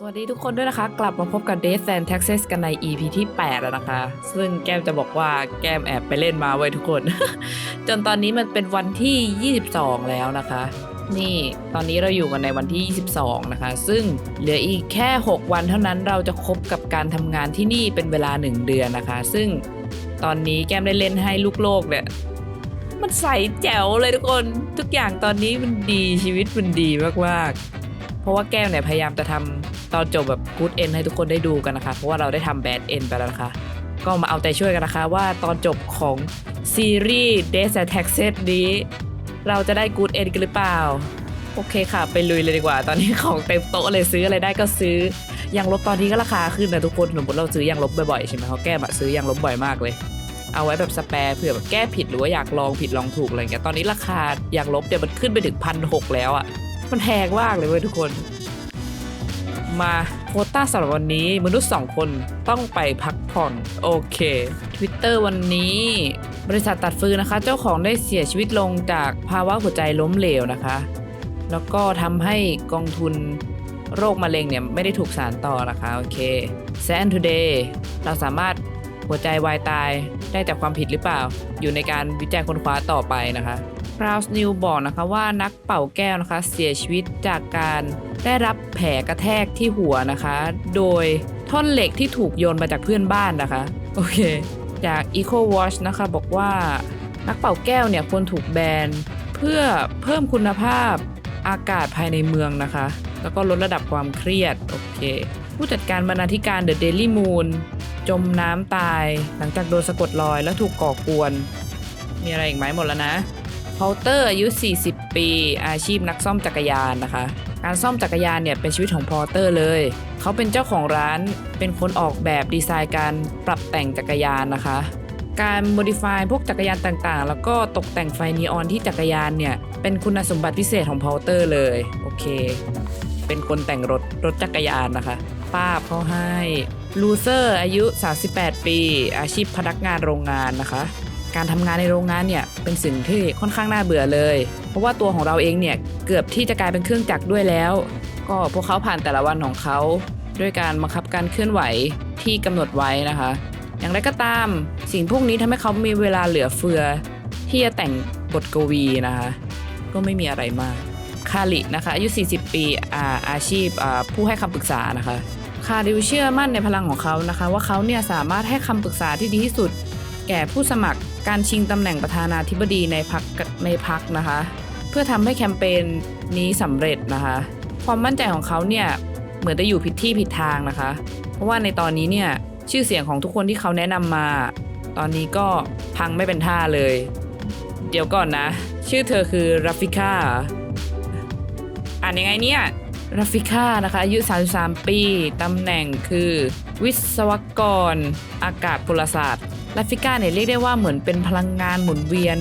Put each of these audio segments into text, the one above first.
สวัสดีทุกคนด้วยนะคะ กลับมาพบกับ Death and Taxes กันใน EP ที่ 8 แล้วนะคะ ซึ่งแก้มจะบอกว่าแก้มแอบไปเล่นมาไว้ยทุกคน จนตอนนี้มันเป็นวันที่ 22 แล้วนะคะ นี่ตอนนี้เราอยู่กันในวันที่ 22 นะคะ ซึ่งเหลืออีกแค่ 6 วันเท่านั้นเราจะครบกับการทำงานที่นี่เป็นเวลา 1 เดือนนะคะ ซึ่งตอนนี้แก้มได้เล่นให้ลูกโลกเนี่ยมันใสแจ๋วเลยทุกคนทุกอย่างตอนนี้มันดีชีวิตมันดีมากๆ เพราะว่าแก้วเนี่ยพยายามจะทำตอนจบแบบกู๊ดเอนให้ทุกคนได้ดูกันนะคะ เพราะว่าเราได้ทำแบดเอนไปแล้วนะคะ ก็มาเอาใจช่วยกันนะคะว่าตอนจบของซีรีส์ Death and Taxes นี้ เราจะได้กู๊ดเอนกันหรือเปล่า โอเคค่ะ ไปลุยเลยดีกว่า ตอนนี้ของเต็มโต๊ะเลยซื้ออะไรได้ก็ซื้อยางลบตอนนี้ก็ราคาขึ้นนะทุกคนสมมติเราซื้อยางลบบ่อยๆใช่ไหมเขาแก้มอะซื้อยางลบบ่อยมากเลย เอาไว้แบบสแปร์เผื่อแบบแก้ผิดหรือว่าอยากลองผิดลองถูกอะไรเงี้ยตอนนี้ราคายางลบเนี่ยวมันขึ้นไปถึงพันหกแล้วอะ่ะ มันแพงมากเลยเว้ยทุกคน มาโควต้าสำหรับวันนี้มนุษย์สองคนต้องไปพักผ่อน โอเค Twitter วันนี้ บริษัทตัดฟืนนะคะ เจ้าของได้เสียชีวิตลงจากภาวะหัวใจล้มเหลวนะคะ แล้วก็ทำให้กองทุนโรคมะเร็งเนี่ยไม่ได้ถูกสารต่อนะคะโอเค s a n Today เราสามารถหัวใจวายตายได้จากความผิดหรือเปล่า อยู่ในการวิจัยค้นคว้าต่อไปนะคะ p r o u s News บอกนะคะว่านักเป่าแก้วนะคะเสียชีวิตจากการได้รับแผลกระแทกที่หัวนะคะ โดยท่อนเหล็กที่ถูกโยนมาจากเพื่อนบ้านนะคะ โอเค จาก Eco Watch นะคะบอกว่านักเป่าแก้วเนี่ยควรถูกแบนเพื่อเพิ่มคุณภาพอากาศภายในเมืองนะคะ แล้วก็ลดระดับความเครียด โอเค ผู้จัดการบรรณาธิการ The Daily Moon จมน้ำตายหลังจากโดนสะกดรอยแล้วถูกก่อกวน มีอะไรอีกไหมหมดแล้วนะ พอลเตอร์อายุ 40 ปี อาชีพนักซ่อมจักรยานนะคะ การซ่อมจักรยานเนี่ยเป็นชีวิตของพอลเตอร์เลย เขาเป็นเจ้าของร้าน เป็นคนออกแบบดีไซน์การปรับแต่งจักรยานนะคะ การโมดิฟายพวกจักรยานต่างๆ แล้วก็ตกแต่งไฟนีออนที่จักรยานเนี่ย เป็นคุณสมบัติพิเศษของพอลเตอร์เลย โอเค เป็นคนแต่งรถรถจักรยานนะคะ ป้าบเขาให้ลูเซอร์อายุ 38 ปี อาชีพพนักงานโรงงานนะคะ การทำงานในโรงงานเนี่ยเป็นสิ่งที่ค่อนข้างน่าเบื่อเลย เพราะว่าตัวของเราเองเนี่ยเกือบที่จะกลายเป็นเครื่องจักรด้วยแล้ว ก็พวกเขาผ่านแต่ละวันของเขาด้วยการบังคับการเคลื่อนไหวที่กำหนดไว้นะคะ อย่างไรก็ตามสิ่งพวกนี้ทำให้เขามีเวลาเหลือเฟือ ที่จะแต่งบทกวีนะคะ ก็ไม่มีอะไรมากคารินะคะอายุ 40 ปีอาอาชีพอ่าผู้ให้คำปรึกษานะคะคาริวเชื่อมั่นในพลังของเขานะคะ ว่าเขาเนี่ยสามารถให้คำปรึกษาที่ดีที่สุด แก่ผู้สมัคร การชิงตำแหน่งประธานาธิบดีในพักในพักนะคะ เพื่อทำให้แคมเปญนี้สำเร็จนะคะ ความมั่นใจของเขาเนี่ยเหมือนจะอยู่ผิดที่ผิดทางนะคะ เพราะว่าในตอนนี้เนี่ยชื่อเสียงของทุกคนที่เขาแนะนำมา ตอนนี้ก็พังไม่เป็นท่าเลย เดี๋ยวก่อนนะ ชื่อเธอคือราฟิก้าอ่านยังไงเนี่ยราฟิก้านะคะอายุ 33 ปี ตำแหน่งคือ วิศวกร อากาศพลศาสตร์ ราฟิก้าเนี่ยเรียกได้ว่าเหมือนเป็นพลังงานหมุนเวียน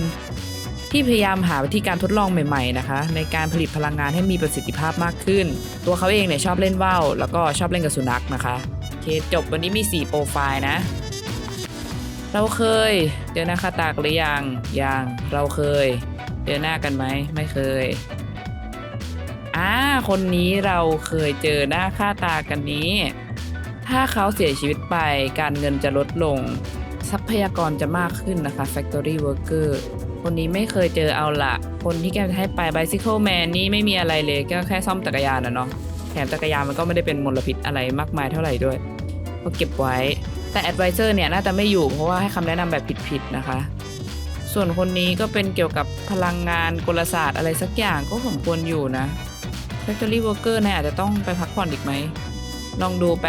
ที่พยายามหาวิธีการทดลองใหม่ๆนะคะ ในการผลิตพลังงานให้มีประสิทธิภาพมากขึ้น ตัวเขาเองเนี่ยชอบเล่นว่าวแล้วก็ชอบเล่นกับสุนัขนะคะโอเคจบวันนี้มี 4 โปรไฟล์นะ เราเคยเจอหน้าคาตากหรือยังยังเราเคยเจอหน้ากันไหมไม่เคยอ่าคนนี้เราเคยเจอหน้าค่าตากันนี้ ถ้าเขาเสียชีวิตไปการเงินจะลดลง ทรัพยากรจะมากขึ้นนะคะ Factory Worker คนนี้ไม่เคยเจอเอาละคนที่แกจะให้ไป Bicycle Man นี่ไม่มีอะไรเลยก็แค่ซ่อมจักรยานนะเนาะแถมจักรยานมันก็ไม่ได้เป็นมลพิษอะไรมากมายเท่าไหร่ด้วยก็เก็บไว้ แต่ Advisor เนี่ยน่าจะไม่อยู่เพราะว่าให้คำแนะนำแบบผิดๆนะคะ ส่วนคนนี้ก็เป็นเกี่ยวกับพลังงานกลศาสตร์อะไรสักอย่างก็สมควรอยู่นะ Factory Worker เนี่ยอาจจะต้องไปพักผ่อนอีกไหมลองดูไป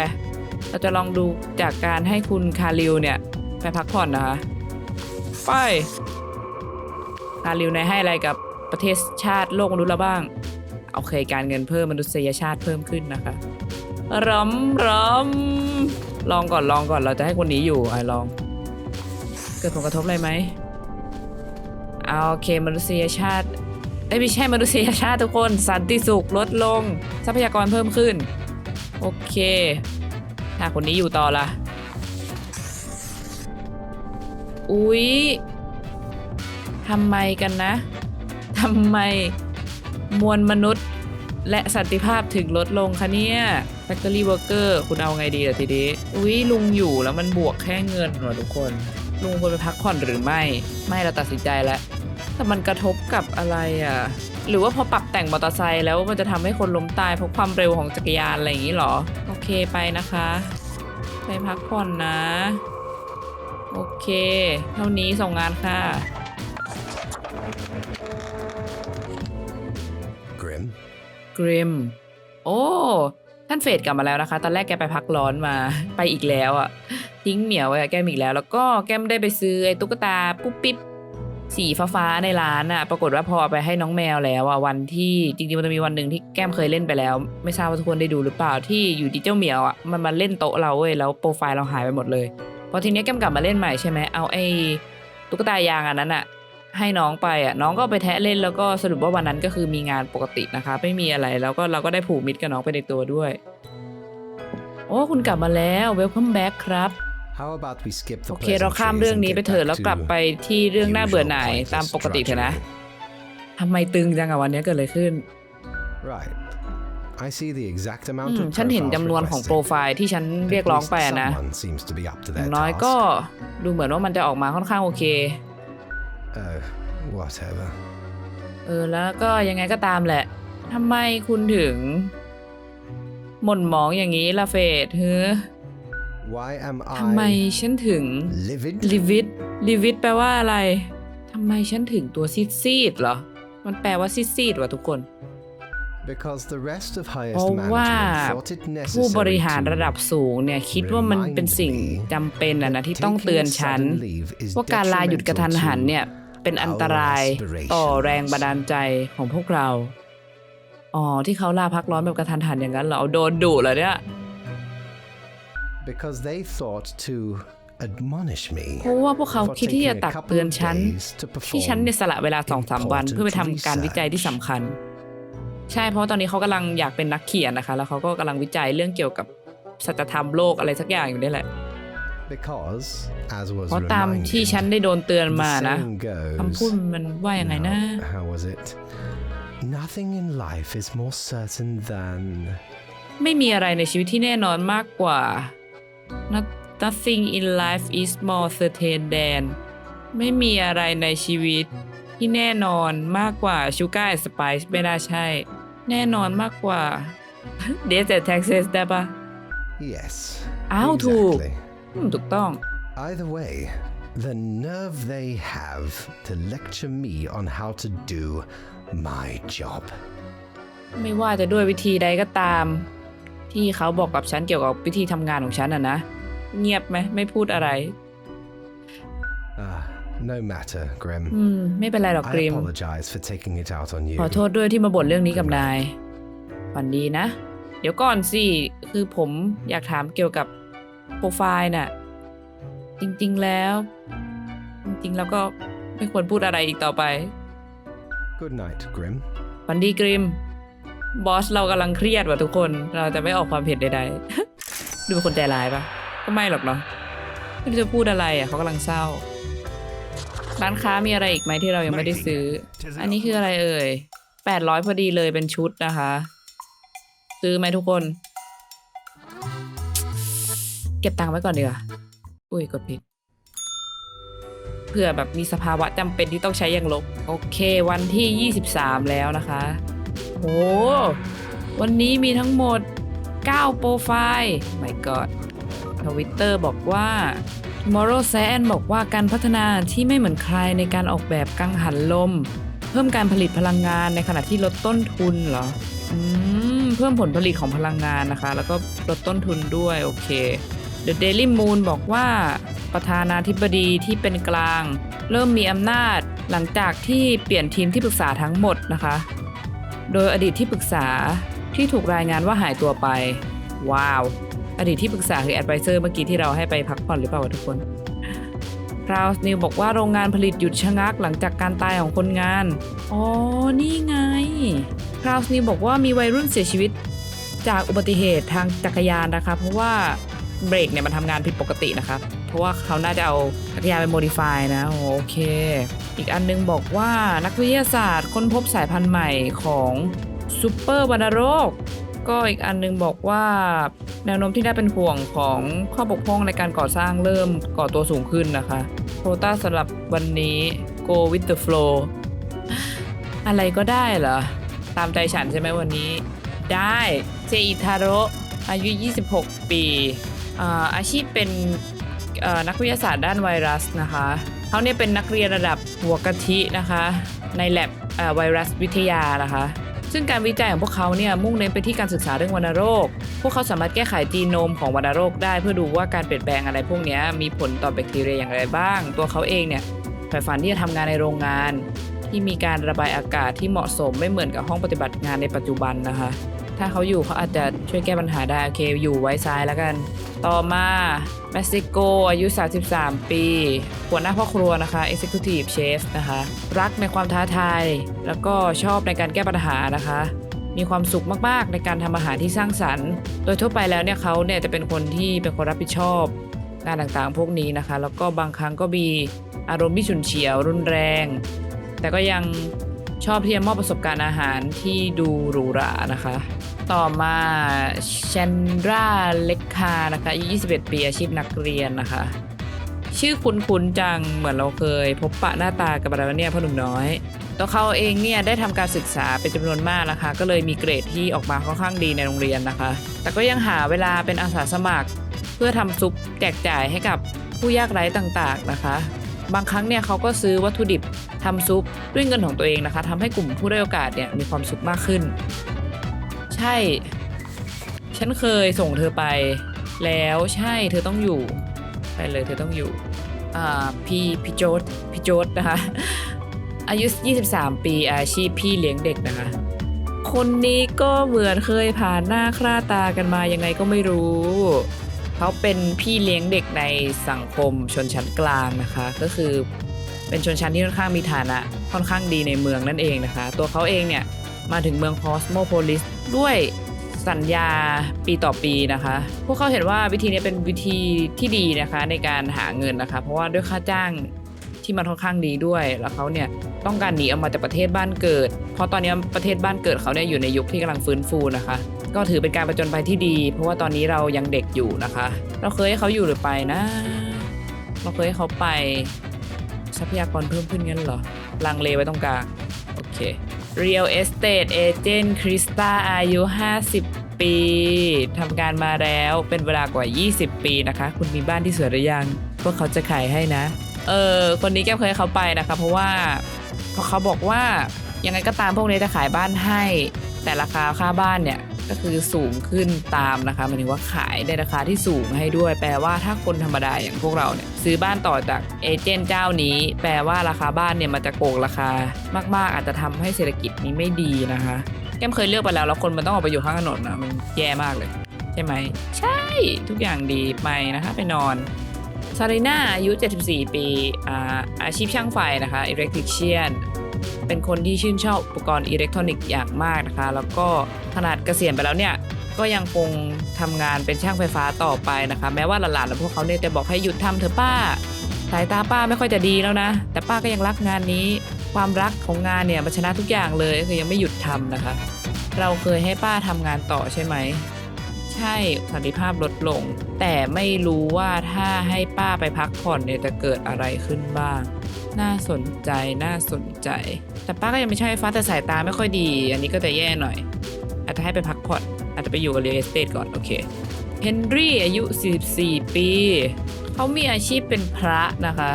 เราจะลองดูจากการให้คุณคาริวเนี่ย ไปพักผ่อนนะคะไปคาริวในยให้อะไรกับประเทศชาติโลกมนุษย์เราบ้าง โอเคการเงินเพิ่มมนุษยชาติเพิ่มขึ้นนะคะรำรำลองก่อนลองก่อนเราจะให้คนนี้อยู่ไอ้ลอง เกิดผลกระทบอะไรไหมเอาโอเคมนุษยชาติเอ้ไม่ใช่มนุษยชาติทุกคน สันติสุขลดลง ทรัพยากรเพิ่มขึ้น โอเค ถ้าคนนี้อยู่ต่อละ อุ๊ยทำไมกันนะทำไมมวลมนุษย์และสันติภาพถึงลดลงคะเนี่ย Factory Worker คุณเอาไงดีล่ะทีนี้ อุ้ยลุงอยู่แล้วมันบวกแค่เงินเหรอทุกคน ลุงควรไปพักผ่อนหรือไม่ ไม่เราตัดสินใจแล้ว แต่มันกระทบกับอะไรอะ หรือว่าพอปรับแต่งมอเตอร์ไซค์แล้วมันจะทำให้คนล้มตายเพราะความเร็วของจักรยานอะไรอย่างนี้เหรอ โอเคไปนะคะ ไปพักผ่อนนะ โอเค เท่านี้ส่งงานค่ะ Grim. กริม โอ้ ท่านเฟดกลับมาแล้วนะคะ ตอนแรกแกไปพักร้อนมา ไปอีกแล้วอะทิ้งเหมียวไว้กับแก้มอีกแล้ว แล้วก็แก้มได้ไปซื้อไอ้ตุ๊กตาปุ๊บปิ๊บสีฟ้าๆในร้านอะปรากฏว่าพอเอาไปให้น้องแมวแล้วอะวันที่จริงๆมันจะมีวันหนึ่งที่แก้มเคยเล่นไปแล้ว ไม่ทราบว่าทุกคนได้ดูหรือเปล่าที่อยู่ดีเจ้าเหมียวอะมันมาเล่นโต๊ะเราเว้ยแล้วโปรไฟล์เราหายไปหมดเลย พอทีเนี้ยแก้มกลับมาเล่นใหม่ใช่ไหมเอาไอ้ตุ๊กตายางอันนั้นอะให้น้องไปอะน้องก็ไปแทะเล่นแล้วก็สรุปว่าวันนั้นก็คือมีงานปกตินะคะ ไม่มีอะไรแล้วก็เราก็ได้ผูกมิตรกับน้องไปในตัวด้วย โอ้คุณกลับมาแล้ว welcome back ครับ How about we skip the โอเคเราข้ามเรื่องนี้ไปเถอะแล้วกลับไปที่เรื่องน่าเบื่อหน่ายตามปกติเถอะนะทำไมตึงจังอะวันนี้เกิดอะไรขึ้น Right. I see the exact amount อืม of ฉันเห็น profiles จำนวนของโปร requested. ไฟล์ที่ฉัน At เรียกร้อง least ไปอะนะ someone seems to be up to อ their ย่างน้อย task. ก็ดูเหมือนว่ามันจะออกมาค่อนข้างโอเค Oh, whatever. เออแล้วก็ยังไงก็ตามแหละทำไมคุณถึง หม่นหมองอย่างนี้ล่ะเฟดเฮ้อ Why am ทำไม I ฉันถึง livid? ลิวิตลิวิตแปลว่าอะไรทำไมฉันถึงตัวซีดซีดๆเหรอ มันแปลว่าซีดซีดๆว่ะทุกคน เพ highest ราะว่า management thought it ผู้บ necessary ริหาร to ระดับสูงเนี่ยคิดว่ามันเป็นสิ่งจำเป็นอะนะที่ต้องเตือนฉัน taking a sudden leave is ว่าการลาหยุดกระทันหันเนี่ยเป็นอันตรายต่อแรงบันดาลใจของพวกเรา อ๋อ ที่เขาลาพักร้อนแบบกระทันหันอย่างนั้นเหรอเอาโดนดุเหรอเนี่ย because they thought to admonish me เพราะว่าพวกเขา for คิดที่จะ taking a ตัก couple เตือน of ฉัน days to ที่ฉันเนี่ย perform สละเวลาสองสามวันเพื่อไปทำการวิจัยที่สำคัญ ใช่เพราะว่าตอนนี้เขากำลังอยากเป็นนักเขียนนะคะ แล้วเขาก็กำลังวิจัยเรื่องเกี่ยวกับสัจธรรมโลกอะไรสักอย่างอยู่นี่แหละ because as was เพราะตาม reminded ที่ฉันได้โดนเตือน the มานะ saying goes คำพูดมันว่ายังไงนะ Now, how was it nothing in life is more certain than ไม่มีอะไรในชีวิตที่แน่นอนมากกว่า Not- nothing in life is more certain than ไม่มีอะไรในชีวิตที่แน่นอนมากกว่า Sugar and Spice ไม่น่าใช่ แน่นอนมากกว่า Death and Taxes ได้ปะ yes อ้าวถูก exactly. อืมถูกต้อง either way the nerve they have to lecture me on how to do my job ไม่ว่าจะด้วยวิธีใดก็ตาม ที่เขาบอกกับฉันเกี่ยวกับวิธีทำงานของฉันอะนะ เงียบไหมไม่พูดอะไร ah no matter Grim อืม ไม่เป็นไรหรอกก I ริม apologize for taking it out on you ขอโทษด้วยที่มาบ่นเรื่องนี้กับนายฝันดีนะ เดี๋ยวก่อนสิ คือผมอยากถามเกี่ยวกับโปรไฟล์น่ะ จริงๆแล้ว จริงๆแล้วก็ไม่ควรพูดอะไรอีกต่อไป good night Grim ฝันดีกริม บอสเรากำลังเครียดว่ะทุกคน เราจะไม่ออกความเห็นใดๆ ดูเป็นคนใจร้ายปะก็ไม่หรอกเนาะไม่รู้จะพูดอะไรอะเขากำลังเศร้า ร้านค้ามีอะไรอีกไหมที่เรายังไม่ได้ซื้อ อันนี้คืออะไรเอ่ยแปดร้อยพอดีเลยเป็นชุดนะคะ ซื้อไหมทุกคน เก็บตังค์ไว้ก่อนดีกว่าอุ้ยกดผิดเผื่อแบบมีสภาวะจำเป็นที่ต้องใช้อย่างลบ โอเค วันที่ 23 แล้วนะคะโอ้วันนี้มีทั้งหมด 9 โปรไฟล์ my god ทวิตเตอร์บอกว่า Tomorrow s a n บอกว่าการพัฒนาที่ไม่เหมือนใครในการออกแบบกังหันลม เพิ่มการผลิตพลังงานในขณะที่ลดต้นทุนเหรออืมเพิ่มผลผลิตของพลังงานนะคะ แล้วก็ลดต้นทุนด้วย โอเค The Daily Moon บอกว่าประธานาธิบดีที่เป็นกลาง เริ่มมีอำนาจหลังจากที่เปลี่ยนทีมที่ปรึกษาทั้งหมดนะคะ โดยอดีตที่ปรึกษาที่ถูกรายงานว่าหายตัวไป ว้าว อดีตที่ปรึกษาคือแอดไ s เซอร์เมื่อกี้ที่เราให้ไปพักผ่อนหรือเปล่าทุกคนคราวนิวบอกว่าโรงงานผลิตหยุดชะงักหลังจากการตายของคนงาน อ๋อ นี่ไงคราวนิวบอกว่ามีวัยรุ่นเสียชีวิต จากอุบัติเหตุทางจักรยานนะคะ เพราะว่าเบรกเนี่ยมันทำงานผิดปกตินะคะเพราะว่าเขาน่าจะเอาจักรยานไปโมดิฟายนะ โอเค อีกอันนึงบอกว่านักวิทยาศาสตร์ค้นพบสายพันธุ์ใหม่ของซูเปอร์วัณโรค ก็อีกอันนึงบอกว่าแนวโน้มที่น่าเป็นห่วงของข้อบกพร่องในการก่อสร้างเริ่มก่อตัวสูงขึ้นนะคะโควต้าสำหรับวันนี้ go with the flow อะไรก็ได้เหรอ ตามใจฉันใช่ไหมวันนี้ ได้เจอิทาโรอายุ 26 ปีอาชีพเป็นนักวิทยาศาสตร์ด้านไวรัสนะคะเขาเนี่ยเป็นนักเรียนระดับหัวกะทินะคะ ในแลบไวรัสวิทยานะคะ ซึ่งการวิจัยของพวกเขาเนี่ยมุ่งเน้นไปที่การศึกษาเรื่องวัณโรค พวกเขาสามารถแก้ไขจีโนมของวัณโรคได้เพื่อดูว่าการเปลี่ยนแปลงอะไรพวกนี้มีผลต่อแบคทีเรียอย่างไรบ้าง ตัวเขาเองเนี่ยใฝ่ฝันที่จะทำงานในโรงงาน ที่มีการระบายอากาศที่เหมาะสมไม่เหมือนกับห้องปฏิบัติงานในปัจจุบันนะคะ ถ้าเขาอยู่เขาอาจจะช่วยแก้ปัญหาได้โอเคอยู่ไว้ซ้ายแล้วกัน ต่อมาเม็กซิโกอายุ 33 ปี หัวหน้าพ่อครัวนะคะ Executive Chef นะคะ รักในความท้าทาย แล้วก็ชอบในการแก้ปัญหานะคะ มีความสุขมากๆในการทำอาหารที่สร้างสรรค์ โดยทั่วไปแล้วเนี่ยเขาเนี่ยจะเป็นคนที่เป็นคนรับผิดชอบงานต่างๆ พวกนี้นะคะ แล้วก็บางครั้งก็มีอารมณ์ที่ฉุนเฉียวรุนแรง แต่ก็ยัง ชอบที่จะมอบประสบการณ์อาหารที่ดูหรูหรานะคะ ต่อมาเชนราเล็กคานะคะอายุ21 ปีอาชีพนักเรียนนะคะ ชื่อคุ้นๆจังเหมือนเราเคย พบปะหน้าตากับอะไรวะเนี่ยพ่อหนุ่มน้อยตัวเขาเองเนี่ยได้ทำการศึกษาเป็นจำนวนมากนะคะ ก็เลยมีเกรดที่ออกมาค่อนข้างดีในโรงเรียนนะคะ แต่ก็ยังหาเวลาเป็นอาสาสมัคร เพื่อทำซุปแจกจ่ายให้กับผู้ยากไร้ต่างๆนะคะ บางครั้งเนี่ยเขาก็ซื้อวัตถุดิบทำซุปด้วยเงินของตัวเองนะคะทำให้กลุ่มผู้ได้โอกาสเนี่ยมีความสุขมากขึ้น ใช่ ฉันเคยส่งเธอไป แล้วใช่เธอต้องอยู่ ไปเลยเธอต้องอยู่อ่าพี่พี่โจทพี่โจทนะคะอายุ 23 ปีอาชีพพี่เลี้ยงเด็กนะคะ คนนี้ก็เหมือนเคยผ่านหน้าคราตากันมายังไงก็ไม่รู้ เขาเป็นพี่เลี้ยงเด็กในสังคมชนชั้นกลางนะคะ ก็คือเป็นชนชั้นที่ค่อนข้างมีฐานะค่อนข้างดีในเมืองนั่นเองนะคะ ตัวเขาเองเนี่ยมาถึงเมืองคอสโมโพลิสด้วยสัญญาปีต่อปีนะคะ พวกเขาเห็นว่าวิธีนี้เป็นวิธีที่ดีนะคะในการหาเงินนะคะ เพราะว่าด้วยค่าจ้างที่มันค่อนข้างดีด้วย แล้วเขาเนี่ยต้องการหนีออกมาจากประเทศบ้านเกิด เพราะตอนนี้ประเทศบ้านเกิดเขาเนี่ยอยู่ในยุคที่กำลังฟื้นฟูนะคะ ก็ถือเป็นการประจนภัยที่ดี เพราะว่าตอนนี้เรายังเด็กอยู่นะคะ เราเคยให้เขาอยู่หรือไปนะ เราเคยให้เขาไปทรัพยากรเพิ่มขึ้นงั้นเหรอ ลังเลไว้ตรงกลาง โอเค Real Estate Agent คริสตาอายุ 50 ปีทำงานมาแล้วเป็นเวลากว่า 20 ปีนะคะ คุณมีบ้านที่สวยหรือยัง พวกเขาจะขายให้นะ เออ คนนี้แก้เคยเขาไปนะคะ เพราะว่าพราะเขาบอกว่ายังไงก็ตามพวกนี้จะขายบ้านให้ แต่ราคาค่าบ้านเนี่ย ก็คือสูงขึ้นตามนะคะหมายถึงว่าขายในราคาที่สูงให้ด้วย แปลว่าถ้าคนธรรมดาอย่างพวกเราเนี่ยซื้อบ้านต่อจากเอเจนต์เจ้านี้ แปลว่าราคาบ้านเนี่ยมันจะโกงราคามาก ๆ อาจจะทำให้เศรษฐกิจนี้ไม่ดีนะคะ แก้มเคยเลือกไปแล้วแล้วคนมันต้องออกไปอยู่ข้างถนนนะมันแย่มากเลย ใช่ไหม ใช่ทุกอย่างดีไปนะคะไปนอนซารีนาอายุ 74 ปีอาอาชีพช่างไฟนะคะอิเล็กทริเชียน เป็นคนที่ชื่นชอบอุปกรณ์อิเล็กทรอนิกส์อย่างมากนะคะ แล้วก็ขนาดเกษียณไปแล้วเนี่ยก็ยังคงทำงานเป็นช่างไฟฟ้าต่อไปนะคะ แม้ว่าหลานๆแล้วพวกเขาเนี่ยจะบอกให้หยุดทำเถอะป้า สายตาป้าไม่ค่อยจะดีแล้วนะ แต่ป้าก็ยังรักงานนี้ ความรักของงานเนี่ยมันชนะทุกอย่างเลยคือยังไม่หยุดทำนะคะ เราเคยให้ป้าทำงานต่อใช่ไหมใช่สันติภาพลดลง แต่ไม่รู้ว่าถ้าให้ป้าไปพักผ่อนเนี่ยจะเกิดอะไรขึ้นบ้าง น่าสนใจน่าสนใจ แต่ป้าก็ยังไม่ใช่ฟฟ้าแต่สายตาไม่ค่อยดี อันนี้ก็จะแย่หน่อย อาจจะให้ไปพักผ่อนอาจจะไปอยู่กับเรียลเอสเตทก่อน โอเคเฮนรี่อายุ 44 ปี เขามีอาชีพเป็นพระนะคะ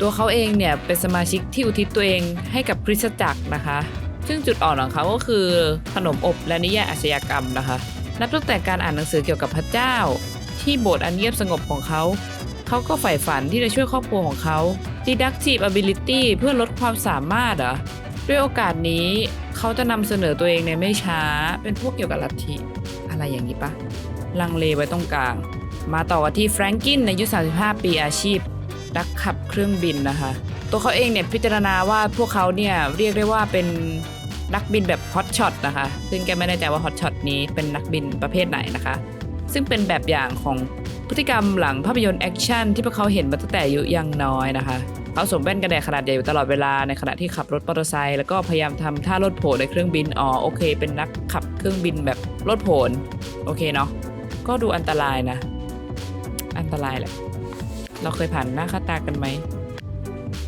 ตัวเขาเองเนี่ยเป็นสมาชิกที่อุทิศตัวเองให้กับคริสตจักรนะคะ ซึ่งจุดอ่อนของเขาก็คือขนมอบและนิยายอาชญากรรมนะคะ นับตั้งแต่การอ่านหนังสือเกี่ยวกับพระเจ้า ที่โบสถ์อันเงียบสงบของเขา เขาก็ใฝ่ฝันที่จะช่วยครอบครัวของเขา deductive ability เพื่อลดความสามารถเหรอด้วยโอกาสนี้เขาจะนำเสนอตัวเองในไม่ช้า เป็นพวกเกี่ยวกับลัทธิอะไรอย่างนี้ปะลังเลไว้ตรงกลาง มาต่อกันที่แฟรงกินในอายุ 35 ปีอาชีพนักขับเครื่องบินนะคะ ตัวเขาเองเนี่ยพิจารณาว่าพวกเขาเนี่ยเรียกได้ว่าเป็นนักบินแบบฮอตช็อตนะคะ ซึ่งแกไม่แน่ใจว่าฮอตช็อตนี้เป็นนักบินประเภทไหนนะคะ ซึ่งเป็นแบบอย่างของพฤติกรรมหลังภาพยนตร์แอคชั่นที่พวกเขาเห็นมาตั้งแต่อายุยังน้อยนะคะเขาสวมแว่นกันแดดขนาดใหญ่อยู่ตลอดเวลาในขณะที่ขับรถมอเตอร์ไซค์แล้วก็พยายามทำท่าลดโผลในเครื่องบินอ๋อโอเค เป็นนักขับเครื่องบินแบบลดโผนโอเคเนาะก็ดูอันตรายนะ อันตรายแหละ เราเคยผ่านหน้าค่าตากันไหม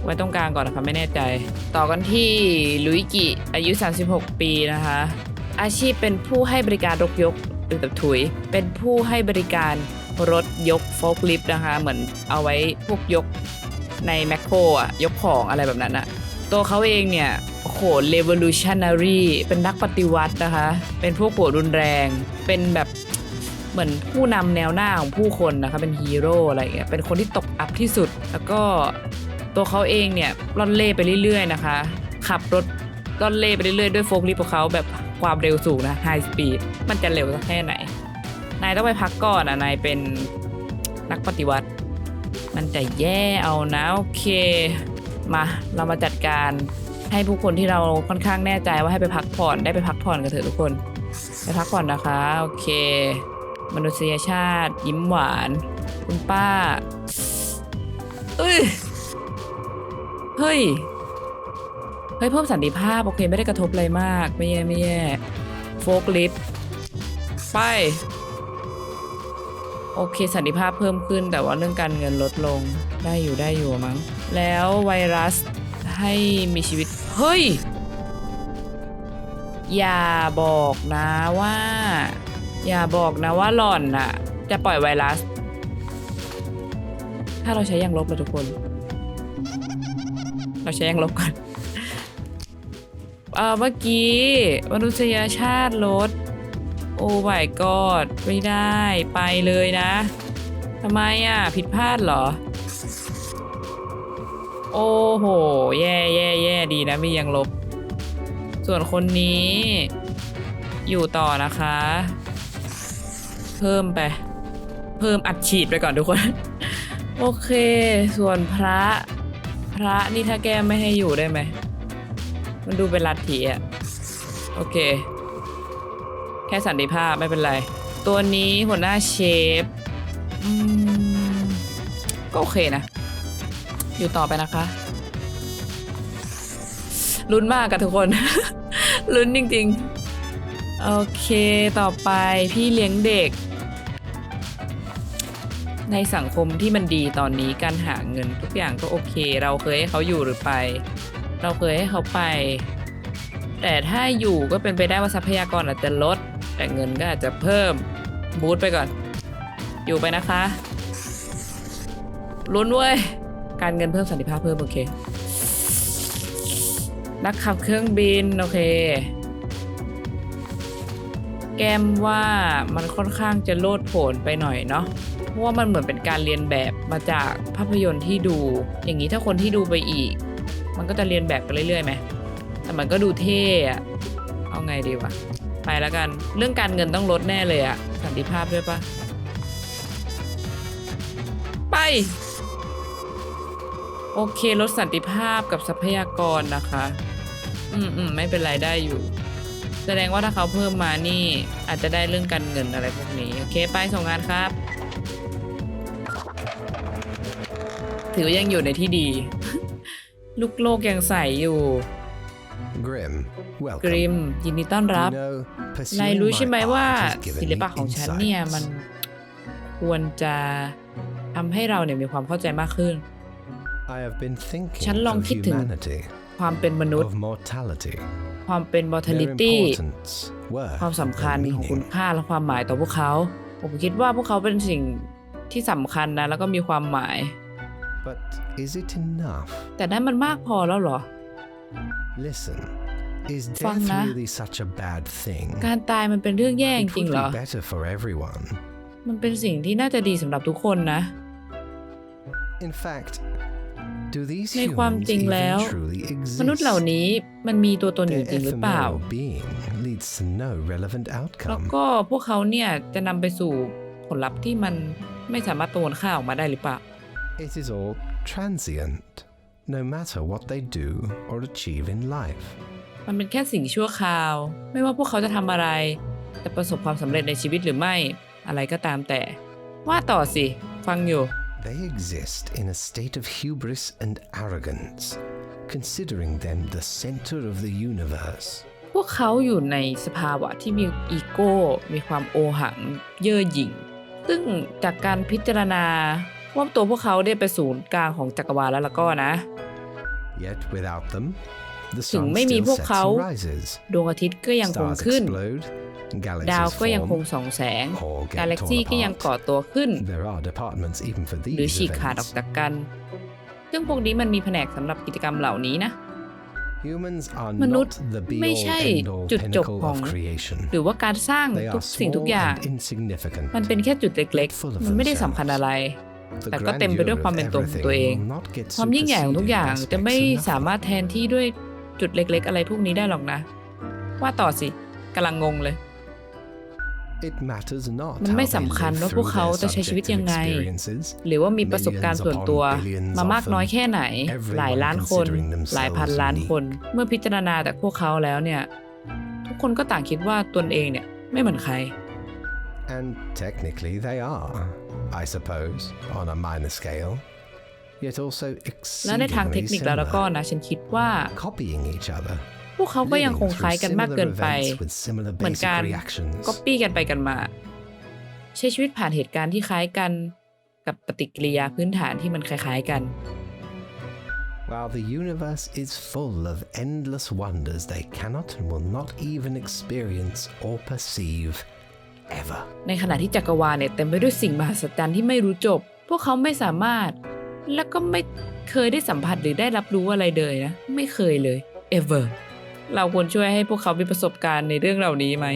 ไว้ตรงกลางก่อนนะคะไม่แน่ใจ ต่อกันที่ลุยกิอายุ 36 ปีนะคะ อาชีพเป็นผู้ให้บริการรถยก หรือแบบถุย เป็นผู้ให้บริการรถยกโฟลคลิฟต์นะคะ เหมือนเอาไว้พวกยกในแมคโครอะยกของอะไรแบบนั้นอะตัวเขาเองเนี่ยโอ้โห revolutionary เป็นนักปฏิวัตินะคะ เป็นพวกหัวรุนแรง เป็นแบบเหมือนผู้นำแนวหน้าของผู้คนนะคะ เป็นฮีโร่อะไรอย่างเงี้ย เป็นคนที่ตกอับที่สุด แล้วก็ตัวเขาเองเนี่ยล่อนเล่ไปเรื่อยๆนะคะ ขับรถ ล่อนเล่ไปเรื่อยๆด้วยโฟล์คลิฟของเขาแบบความเร็วสูงนะ high speed มันจะเร็วสักแค่ไหน นายต้องไปพักก่อนอะนายเป็นนักปฏิวัติ มันจะแย่เอานะโอเค มาเรามาจัดการให้ผู้คนที่เราค่อนข้างแน่ใจว่าให้ไปพักผ่อนได้ไปพักผ่อนกันเถอะทุกคน ไปพักผ่อนนะคะโอเค มนุษยชาติ ยิ้มหวาน คุณป้าเอ้ยเฮ้ย เฮ้ยเพิ่มสันติภาพ โอเค ไม่ได้กระทบอะไรมาก ไม่แย่ไม่แย่โฟกลิฟไป โอเค สันติภาพเพิ่มขึ้น แต่ว่าเรื่องการเงินลดลงได้อยู่ได้อยู่มั้ง แล้วไวรัสให้มีชีวิต เฮ้ย อย่าบอกนะว่า อย่าบอกนะว่าหล่อนน่ะจะปล่อยไวรัส ถ้าเราใช้ยางลบเลยทุกคน เราใช้ยางลบก่อน เออเมื่อกี้มนุษยชาติลด โอ้ my god ไม่ได้ไปเลยนะทำไมอะ ผิดพลาดเหรอ โอ้โห แย่แย่แย่ดีนะไม่ยังลบ ส่วนคนนี้ อยู่ต่อนะคะ เพิ่มไป เพิ่มอัดฉีดไปก่อนทุกคน โอเค ส่วนพระ พระนี่ถ้าแก้ไม่ให้อยู่ได้ไหม มันดูเป็นลัทธิอะโอเค แค่สันติภาพไม่เป็นไร ตัวนี้หัวหน้าเชฟก็โอเคนะ อยู่ต่อไปนะคะลุ้นมากกับทุกคน ลุ้นจริงๆ โอเคต่อไปพี่เลี้ยงเด็ก ในสังคมที่มันดีตอนนี้การหาเงินทุกอย่างก็โอเค เราเคยให้เขาอยู่หรือไป เราเคยให้เขาไป แต่ถ้าอยู่ก็เป็นไปได้ว่าทรัพยากรอาจจะลด แต่เงินก็อาจจะเพิ่มบูตไปก่อน อยู่ไปนะคะลุ้นเว้ย การเงินเพิ่มสันติภาพเพิ่มโอเค นักขับเครื่องบิน โอเค แกมว่ามันค่อนข้างจะโลดโผนไปหน่อยเนาะเพราะว่ามันเหมือนเป็นการเรียนแบบมาจากภาพยนตร์ที่ดู อย่างนี้ถ้าคนที่ดูไปอีก มันก็จะเรียนแบบไปเรื่อยๆไหมแต่มันก็ดูเท่อะเอาไงดีวะ ไปแล้วกัน เรื่องการเงินต้องลดแน่เลยอะสันติภาพด้วยปะไป โอเคลดสันติภาพกับทรัพยากรนะคะ อืมอืมไม่เป็นไรได้อยู่ แสดงว่าถ้าเขาเพิ่มมานี่ อาจจะได้เรื่องการเงินอะไรพวกนี้ โอเค ไปส่งงานครับ ถือยังอยู่ในที่ดี ลูกโลกยังใสอยู่ Grim, ก welcome. ริมยินดีต้อนรับ You know, นาย pursuing รู้ใช่ไหม my ว่า art has given ศิลปะ me ของฉันเนี่ย insights. มันควรจะทำให้เราเนี่ยมีความเข้าใจมากขึ้น I have been thinking ฉันลอง of คิดถึง humanity, ความเป็นมนุษย์ of mortality, ความเป็น their mortality importance, worth, ความสำคัญ and ของคุณ meaning. ค่าและความหมายต่อพวกเขา ผมคิดว่าพวกเขาเป็นสิ่งที่สำคัญนะ แล้วก็มีความหมาย But is it enough? แต่นั้นมันมากพอแล้วเหรอ Listen, is ฟัง death นะ really such a bad thing? การตายมันเป็นเรื่องแย่จ It ริง would ๆเหรอ be better for everyone. มันเป็นสิ่งที่น่าจะดีสำหรับทุกคนนะ In fact, do these ในความ humans จริงแล้ว even truly มนุษย์เหล่า exist? นี้มันมีตัวตนอยู่ Their จริงหรือเปล่า ephemeral being leads to no relevant แล้ว outcome. ก็พวกเขาเนี่ยจะนำไปสู่ผลลัพธ์ที่มันไม่สามารถประมวลค่าออกมาได้หรือเปล่า It is all transient, no matter what they do or achieve in life. มันเป็นแค่สิ่งชั่วคราว ไม่ว่าพวกเขาจะทำอะไร จะประสบความสำเร็จในชีวิตหรือไม่ อะไรก็ตามแต่ ว่าต่อสิ ฟังอยู่ They exist in a state of hubris and arrogance, considering them the center of the universe. พวกเขาอยู่ในสภาวะที่มีอีโก้ มีความโอหัง เย่อหยิ่ง ซึ่งจากการพิจารณา ว่าตัวพวกเขาได้ไปนศูนย์กลางของจักรวาลแล้วละก็นะ Yet without them, the ถึง sun ไม่มี still พวก sets เขา and rises. ดวงอาทิตย์ก็ยังคง Stars ขึ้น explode, ดาว galaxies ก็ยังคง form, ส่องแสง or กา get แล็กซี่ torn ก็ยัง apart. ก่อตัวขึ้น There are departments even for หรือ these ฉีกขาดออก events. จากกัน ซึ่งพวกนี้มันมีแผนกสำหรับกิจกรรมเหล่านี้นะ Humans are มนุษ not ย์ the ไม่ be-all ใช่ end-all จุดจบ pinnacle ของ of creation. หรือว่าการสร้าง They ทุ are กสิ่งทุก small อย่าง and insignificant. มันเป็นแค่จุดเล็ก full of ๆมันไม่ได้สำคัญอะไร The แต่ก็เต็มไปด้วยความเป็นตัวของตัวเอง grandeur of everything will not get ความยิ่งใหญ่ของทุกอย่าง superseded by จะไม่ specks of สามารถแทนที่ด้วยจุดเล็ก ๆ อะไรพวกนี้ได้หรอกนะ ว่าต่อสิกำลังงงเลย It matters not มันไม่ how they สำคัญ live ว่าพวก through เขา their จะใช้ชีวิตยังไง subjective experiences. หรือว่ามีประสบการณ์ส่วนตัวมามากน้อยแค่ไหน หลายล้านคน หลายพันล้านคน เมื่อพิจารณาจากพวกเขาแล้วเนี่ย ทุกคนก็ต่างคิดว่าตนเองเนี่ยไม่เหมือนใคร And technically they are, I suppose, on a minor scale. Yet also และในทางเทค exceedingly นิคแล้วแล้วก็ similar, นะฉันคิดว่า copying each other. พวกเขาก็ยังคงคล้ายกันมากเกินไป Living through similar events with similar เหมือน basic การ reactions. ก๊อปปี้กันไปกันมา ใช้ชีวิตผ่านเหตุการณ์ที่คล้ายกันกับปฏิกิริยาพื้นฐานที่มันคล้ายๆกัน While the universe is full of endless wonders they cannot and will not even experience or perceive ever. ในขณะที่จักรวาลเนี่ยเต็มไปด้วยสิ่งมหัศจรรย์ที่ไม่รู้จบ พวกเขาไม่สามารถ และก็ไม่เคยได้สัมผัสหรือได้รับรู้อะไรเลยนะ ไม่เคยเลย ever เราควรช่วยให้พวกเขามีประสบการณ์ในเรื่องเหล่านี้ไหม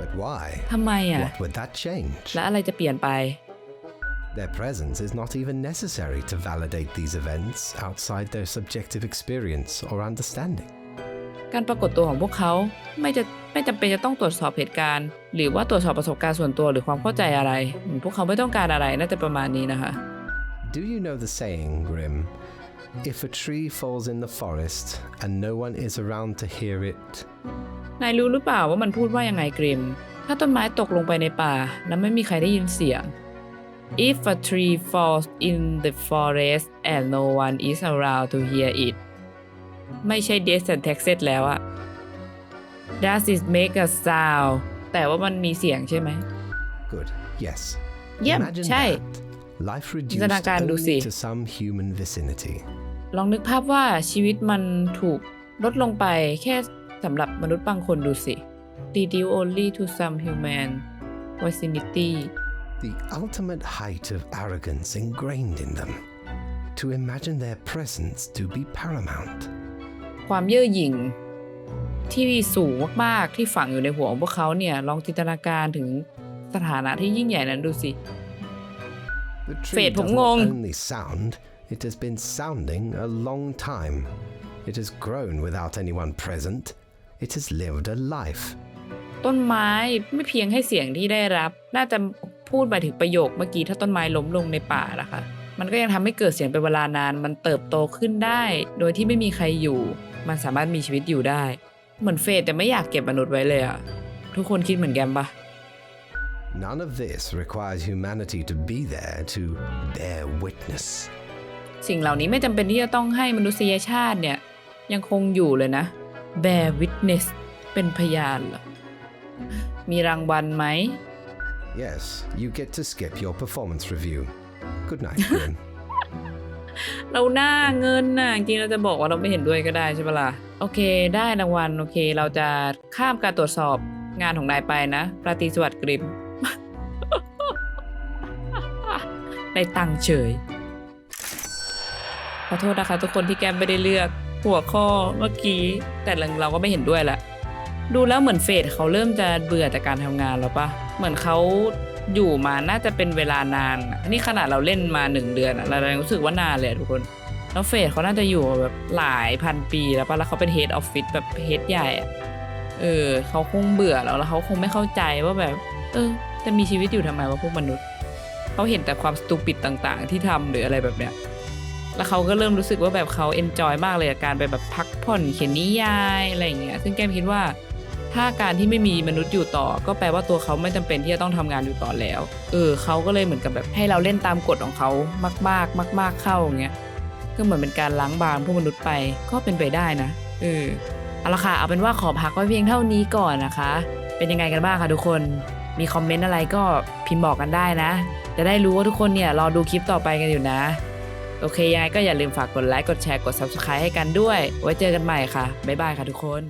But why? ทำไมอะ What would that change? และอะไรจะเปลี่ยนไป Their presence is not even necessary to validate these events outside their subjective experience or understanding. การปรากฏตัวของพวกเขาไม่จะไม่จำเป็นจะต้องตรวจสอบเหตุการณ์ หรือว่าตรวจสอบประสบการณ์ส่วนตัวหรือความเข้าใจอะไรอืมพวกเขาไม่ต้องการอะไรน่าจะประมาณนี้นะคะ Do you know the saying, Grim? If a tree falls in the forest and no one is around to hear it, นายรู้หรือเปล่าว่ามันพูดว่ายังไงกริม ถ้าต้นไม้ตกลงไปในป่า แล้วไม่มีใครได้ยินเสียง If a tree falls in the forest and no one is around to hear it ไม่ใช่ Death and Taxes แล้วอะ Does it make a sound แต่ว่ามันมีเสียงใช่ไหม good, yes. เยี่ยม Imagine ใช่ that. Life จินตนา reduced การดูสิ only to some human vicinity. ลองนึกภาพว่าชีวิตมันถูกลดลงไปแค่สำหรับมนุษย์บางคนดูสิ Reduce only to some human vicinity The ultimate height of arrogance ingrained in them. To imagine their presence to be paramount. ความเย่อหยิ่ง ที่สูงมากๆที่ฝังอยู่ในหัวของพวกเขาเนี่ย ลองจินตนาการถึงสถานะที่ยิ่งใหญ่นั้นดูสิ The tree Fred, does ผม not งง only sound, it has been sounding a long time. It has grown without anyone present. It has lived a life. ต้นไม้ไม่เพียงให้เสียงที่ได้รับ น่าจะพูดไปถึงประโยคเมื่อกี้ถ้าต้นไม้ล้มลงในป่านะคะมันก็ยังทำให้เกิดเสียงเป็นเวลานาน มันเติบโตขึ้นได้ โดยที่ไม่มีใครอยู่ มันสามารถมีชีวิตอยู่ได้ เหมือนเฟดแต่ไม่อยากเก็บมนุษย์ไว้เลยอะทุกคนคิดเหมือนกันปะ None of this requires humanity to be there to bear witness. สิ่งเหล่านี้ไม่จำเป็นที่จะต้องให้มนุษยชาติเนี่ย ยังคงอยู่เลยนะ bear witness เป็นพยานเหรอ มีรางวัลไหม Yes, you get to skip your performance review. Good night, Grim. เราหน้าเงินน่ะจริงเราจะบอกว่าเราไม่เห็นด้วยก็ได้ใช่ปะล่ะโอเค ได้รางวัลโอเค เราจะข้ามการตรวจสอบงานของนายไปนะราตรีสวัสดิ์กริมได้ตังเฉยขอโทษนะคะ ทุกคนที่แกมไม่ได้เลือกหัวข้อเมื่อกี้ แต่เราก็ไม่เห็นด้วยแหละดูแล้วเหมือนเฟดเขาเริ่มจะเบื่อจากการทำงานแล้วปะเหมือนเขา อยู่มาน่าจะเป็นเวลานานอันนี้ขนาดเราเล่นมาหนึ่งเดือนอะเรายังรู้สึกว่านานเลยทุกคน แล้วเฟดเขาน่าจะอยู่แบบหลายพันปีแล้วปะแล้วเขาเป็นเฮดออฟฟิศแบบเฮดใหญ่อะเออเขาคงเบื่อแล้วแล้วเขาคงไม่เข้าใจว่าแบบ เออจะมีชีวิตอยู่ทำไมวะพวกมนุษย์เขาเห็นแต่ความสตูปิดต่างๆ ที่ทำหรืออะไรแบบเนี้ยแล้วเขาก็เริ่มรู้สึกว่าแบบเขาเอนจอยมากเลยกับการไปแบบพักผ่อนเขียนนิยายอะไรอย่างเงี้ยซึ่งแก้มคิดว่า ถ้าการที่ไม่มีมนุษย์อยู่ต่อ ก็แปลว่าตัวเขาไม่จำเป็นที่จะต้องทำงานอยู่ต่อแล้ว เออเขาก็เลยเหมือนกับแบบให้เราเล่นตามกฎของเขามาก ๆ มาก ๆเข้าอย่างเงี้ยก็เหมือนเป็นการล้างบางพวกมนุษย์ไปก็เป็นไปได้นะเออเอาละค่ะเอาเป็นว่าขอพักไว้เพียงเท่านี้ก่อนนะคะ เป็นยังไงกันบ้างคะทุกคนมีคอมเมนต์อะไรก็พิมพ์บอกกันได้นะ จะได้รู้ว่าทุกคนเนี่ยรอดูคลิปต่อไปกันอยู่นะ โอเคยังไงก็อย่าลืมฝากกดไลค์กดแชร์กด subscribe ให้กันด้วย ไว้เจอกันใหม่ค่ะ บ๊ายบายค่ะทุกคน